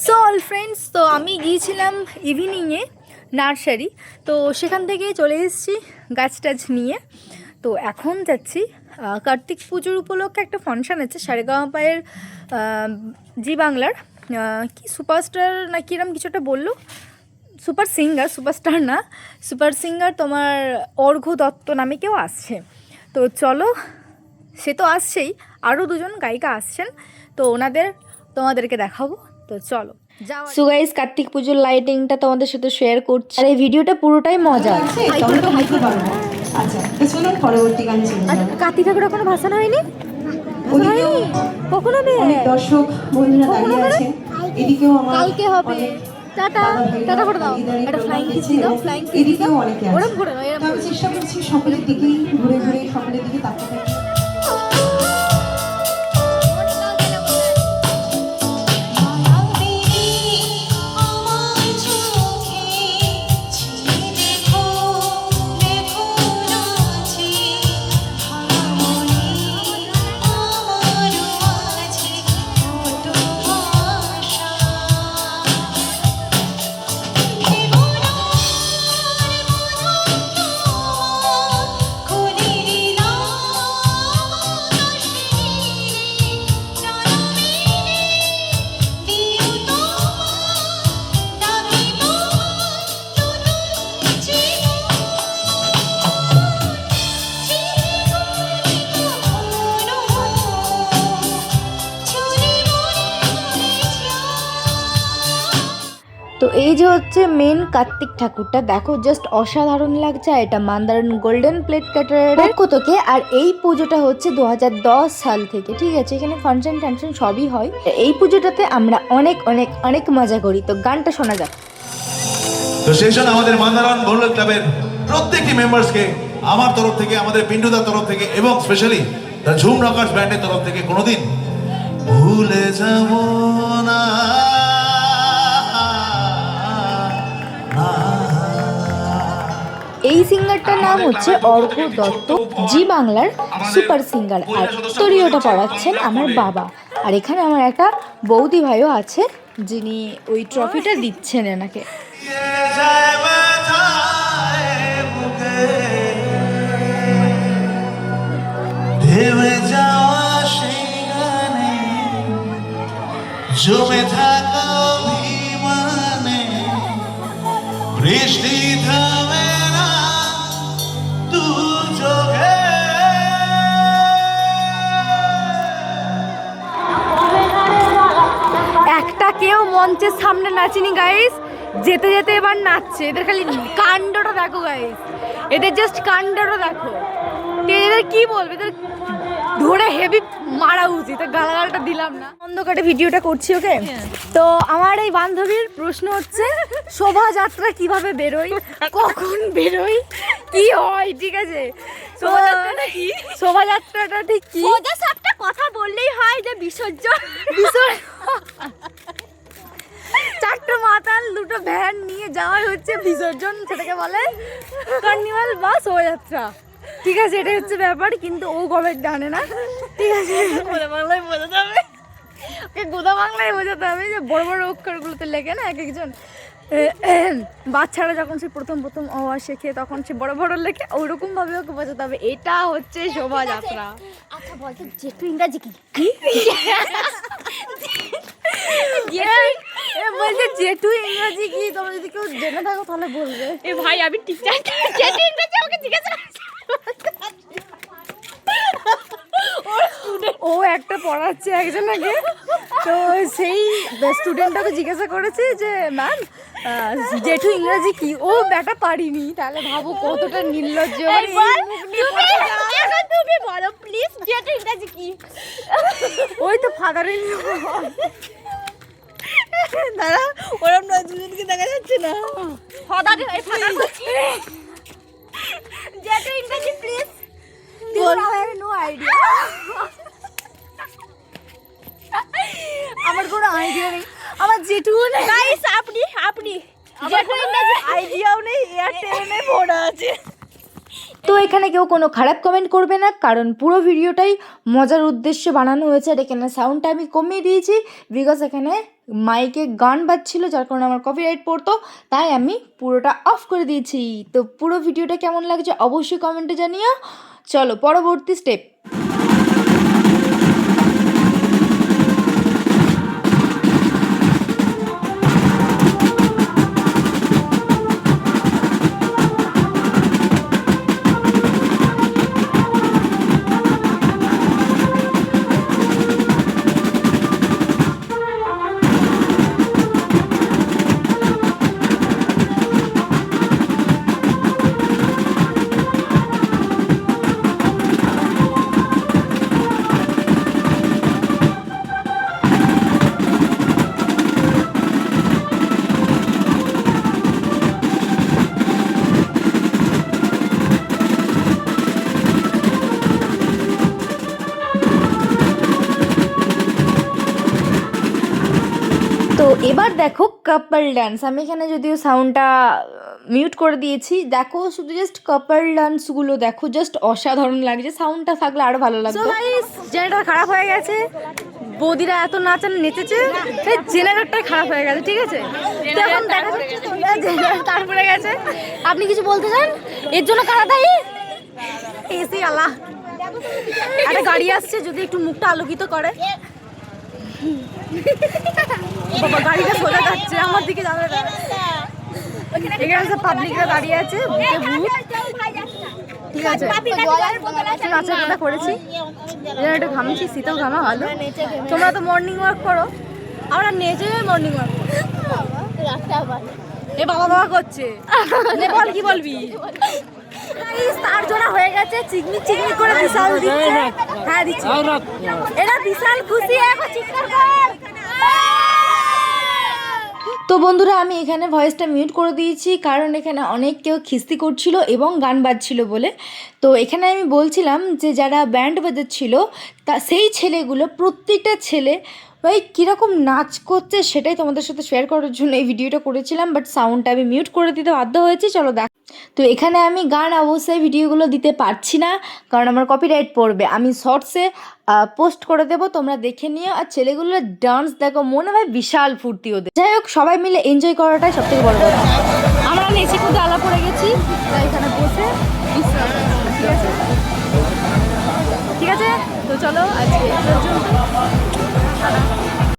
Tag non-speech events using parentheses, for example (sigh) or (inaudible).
So all friends তো আমি গিয়েছিলাম ইভিনিংয়ে নার্সারি তো সেখান থেকে চলে এসেছি গাছ টাছ নিয়ে। তো এখন যাচ্ছি কার্তিক পুজোর উপলক্ষে একটা ফাংশন আছে সারেগামাপায়ের জি বাংলার। কি সুপারস্টার না কিরম কিছু একটা বলল? সুপার সিঙ্গার সুপারস্টার না। সুপার সিঙ্গার তোমার অর্ঘ্য দত্ত নামে কেউ আসছে। তো চলো, সে তো আসছেই আরও দুজন গায়িকা আসছেন, তো ওনাদের তোমাদেরকে দেখাবো। তো চলো। সো গাইস কার্তিক পুজোর লাইটিংটা তোমাদের সাথে শেয়ার করছি। আর এই ভিডিওটা পুরোটাই মজা। আচ্ছা কার্তিক ঠাকুর এখনও ভাসানো হয়নি? কখন হবে দর্শক বন্ধুরা দাঁড়িয়ে আছে। এদিকেও আমার কালকে হবে। টাটা টাটা করে দাও। একটা ফ্লাইং কিস দাও ফ্লাইং এদিকেও অনেকে আছে। ওরম করে দাও তো চেষ্টা করছি সকলের দিকেই ঘুরে ঘুরে সকলের দিকে তাকাতে এই যে হচ্ছে মেন কার্তিক ঠাকুরটা, দেখো জাস্ট অসাধারণ লাগছে এটা মান্দারন গোল্ডেন প্লেট কাটারের পক্ষ থেকে, আর এই পুজোটা হচ্ছে দু হাজার দশ সাল থেকে, ঠিক আছে? এখানে ফাংশন টাংশন সবই হয়। এই পুজোটাতে আমরা অনেক অনেক অনেক মজা করি। তো গানটা শোনা যাক। তো সেই জন্য আমাদের মান্দারান গোল্ড ক্লাবের প্রত্যেকটি মেম্বার্সকে আমার তরফ থেকে, আমাদের পিন্টুদার তরফ থেকে, এবং স্পেশালি ঝুম রকার্স ব্যান্ডের তরফ থেকে কোনোদিন ভুলে যাব না। এই সিঙ্গারটার নাম হচ্ছে অর্ঘ দত্ত। জি বাংলার সুপার সিঙ্গার। আর তরিওটা পড়াচ্ছেন আমার বাবা। আর এখানে আমার একটা বৌদি ভাইও আছে, যিনি ওই ট্রফিটা দিচ্ছেন এনাকে। জমে থাকা মঞ্চের সামনে নাচিনি গাইস যেতে যেতে এবার নাচছে। এদের খালি কাণ্ডটা দেখো গাইস এদের জাস্ট কাণ্ডটা দেখো। এদের কি বলবে? এদের ধরে হেভি মারা উচিত। তো গালাগালটা দিলাম না। অন্ধকারে ভিডিওটা করছি ওকে তো আমার এই বান্ধবীর প্রশ্ন হচ্ছে শোভাযাত্রা কীভাবে বেরোই কখন বেরোই কি হয়? ঠিক আছে? শোভাযাত্রাটা ঠিক কি? কথা বললেই হয় যে বিসর্জন। বিষয় চারটে মাতাল দুটো ভ্যান নিয়ে যাওয়াই হচ্ছে বিসর্জন সেটাকে বলে কার্নিভাল বা শোভাযাত্রা। ঠিক আছে এটাই হচ্ছে ব্যাপার কিন্তু ও গবেট জানে না। ঠিক আছে বলে বাংলায় বোঝাতে হবে। ওকে গোদা বাংলায় বোঝাতে হবে যে বড় বড় অক্ষরগুলোতে লেখে না এক একজন। বাচ্চারা যখন সে প্রথম প্রথম অ শেখে তখন সে বড় বড় লেখে ওইরকম ভাবে ওকে বোঝাতে হবে। এটা হচ্ছে শোভাযাত্রা। আচ্ছা বলতো জেঠু ইংরাজি কি? (laughs) বলছে জেঠু ইংরাজি কি? তোমরা যদি কেউ জেনে থাকো তাহলে বলবে। এ ভাই আমি টিচার জেঠু ইংরাজি আমাকে জিজ্ঞাসা ও একটা পড়াচ্ছে একজনকে তো সেই স্টুডেন্টটাকে জিজ্ঞাসা করেছে যে ম্যাম জেঠু ইংরাজি কি? ও ব্যাটা পারিনি। তাহলে ভাবো কতটা নির্লজ্জ। তুমি তুমি বলো প্লিজ জেঠু ইংরাজি কি? ওই তো ফাদারের দাঁড়া ওরম নয় দুজনকে দেখা যাচ্ছে না। ফাদার এই ফাদার জেঠু ইংরাজি প্লিজ নো আইডিয়া আমার কোনো আইডিয়া নেই। আমার জেঠুও নেই। গাইস আপনি আপনি। জেঠু ইংরাজি আইডিয়াও নেই এয়ারটেলে ভরা আছে। তো এখানে কেউ কোনো খারাপ কমেন্ট করবে না কারণ পুরো ভিডিওটাই মজার উদ্দেশ্যে বানানো হয়েছে। আর এখানে সাউন্ডটা আমি কমিয়ে দিয়েছি বিকজ এখানে মাইকে গান বাজছিল, যার কারণে আমার কপিরাইট পড়তো, তাই আমি পুরোটা অফ করে দিয়েছি। তো পুরো ভিডিওটা কেমন লাগছে অবশ্যই কমেন্টে জানিও। চলো, পরবর্তী স্টেপ এবার দেখো কাপল ডান্স আমি এখানে যদিও সাউন্ডটা মিউট করে দিয়েছি, দেখো শুধু জাস্ট কাপল ডান্সগুলো দেখো জাস্ট অসাধারণ লাগছে সাউন্ডটা থাকলে আরও ভালো লাগতো। জেনারেটর খারাপ হয়ে গেছে, বৌদিরা এত নাচান নেচেছে, সেই জেনারেটরটাই খারাপ হয়ে গেছে, ঠিক আছে? তো এখন দেখা যাচ্ছে তোমরা তারপরে গেছে। আপনি কিছু বলতে চান? এর জন্য কারা দায়ী? এসি আল্লাহ একটা গাড়ি আসছে, যদি একটু মুখটা আলোকিত করে। বাবা গাড়িটা সোজা যাচ্ছে আমার দিকে যাবে এখানে সব পাবলিকরা দাঁড়িয়ে আছে বুকে ঠিক আছে নাচের কথা করেছি। এবার একটু ঘামছি শীতেও ঘামা ভালো। তোমরা তো মর্নিং ওয়াক করো। আমরা নেচে মর্নিং ওয়াক এ বাবা বাবা করছে। বল কি বলবি? তার জোড়া হয়ে গেছে চিকনি চিকনি করে বিশাল দিচ্ছে। হ্যাঁ দিচ্ছে। এরা বিশাল খুশি এখন চিৎকার কর। তো বন্ধুরা, আমি এখানে ভয়েসটা মিউট করে দিয়েছি, কারণ এখানে অনেক কেউ খিস্তি করছিল এবং গান বাজছিল বলে। তো এখানে আমি বলছিলাম যে, যারা ব্যান্ড বাজাচ্ছিল তা সেই ছেলেগুলো, প্রত্যেকটা ছেলে, ভাই, কীরকম নাচ করছে সেটাই তোমাদের সাথে শেয়ার করার জন্য এই ভিডিওটা করেছিলাম বাট সাউন্ডটা আমি মিউট করে দিতে বাধ্য হয়েছি, চলো দেখ। তো এখানে আমি গান অবশ্যই ভিডিওগুলো দিতে পারছি না, কারণ আমার কপিরাইট পড়বে। আমি শর্টসে পোস্ট করে দেবো, তোমরা দেখে নিও। আর ছেলেগুলোর ডান্স দেখো, মনে হয় বিশাল ফুর্তি ওদের। যাই হোক, সবাই মিলে এনজয় করাটাই সব থেকে বড় কথা। আমরা নেচে খুব আলা পড়ে গেছি। এখানে বসে ঠিক আছে? তো চলো, আজকে